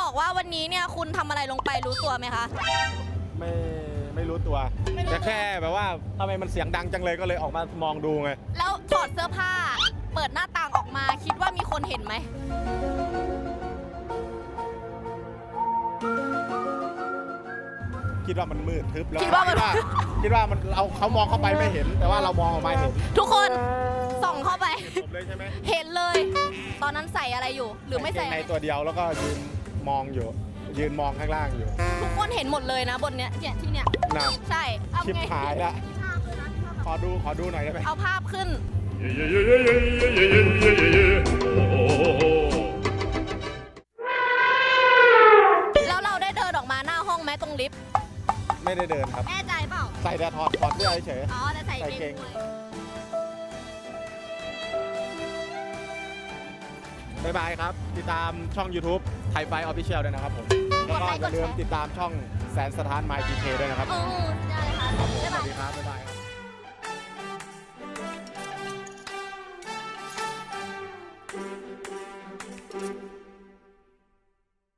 บอกว่าวันนี้เนี่ยคุณทำอะไรลงไปรู้ตัวไหมคะ ไม่ไม่รู้ตัวไม่รู้ตัว แต่แค่แบบว่าทำไมมันเสียงดังจังเลยก็เลยออกมามองดูไง แล้วถอดเสื้อผ้า เปิดหน้าต่างออกมาคิดว่ามีคนเห็นไหม คิดว่ามันมืดทึบแล้วคิดว่ามัน คิดว่ามันเราเขามองเข้าไปไม่เห็น แต่ว่าเรามองออกมาเห็นทุกคนส่องเข้าไป ผมเลยใช่ไหมเห็นเลย ตอนนั้นใส่อะไรอยู่ หรือไม่ใส่กางเกงอะไรในตัวเดียวแล้วก็ยืนมองอยู่ ยืนมองข้างล่างอยู่ ทุกคนเห็นหมดเลยนะบนเนี้ยเนี่ยที่เนี้ยนะใช่เอาชิบไงหายละขอดูขอดูหน่อยได้ไหมเอาภาพขึ้น แล้วเราได้เดินออกมาหน้าห้องไหมตรงลิฟต์ไม่ได้เดินครับ แน่ใจเปล่า ใส่แต่ถอดถอดเสื้อเฉยอ๋อแต่ใส่ใส่เกเกงงด้วย บายบายครับ ติดตามช่อง YouTube ไทยไฟออฟฟิเชียลด้วยนะครับผม แล้วก็อย่าลืมติดตามช่องแสนสถานไมค์จีเคด้วยนะครับ โอ้สุดยอดเลยค่ะครับผมบ๊ายสบาวัยสดีครับบ๊ายบาย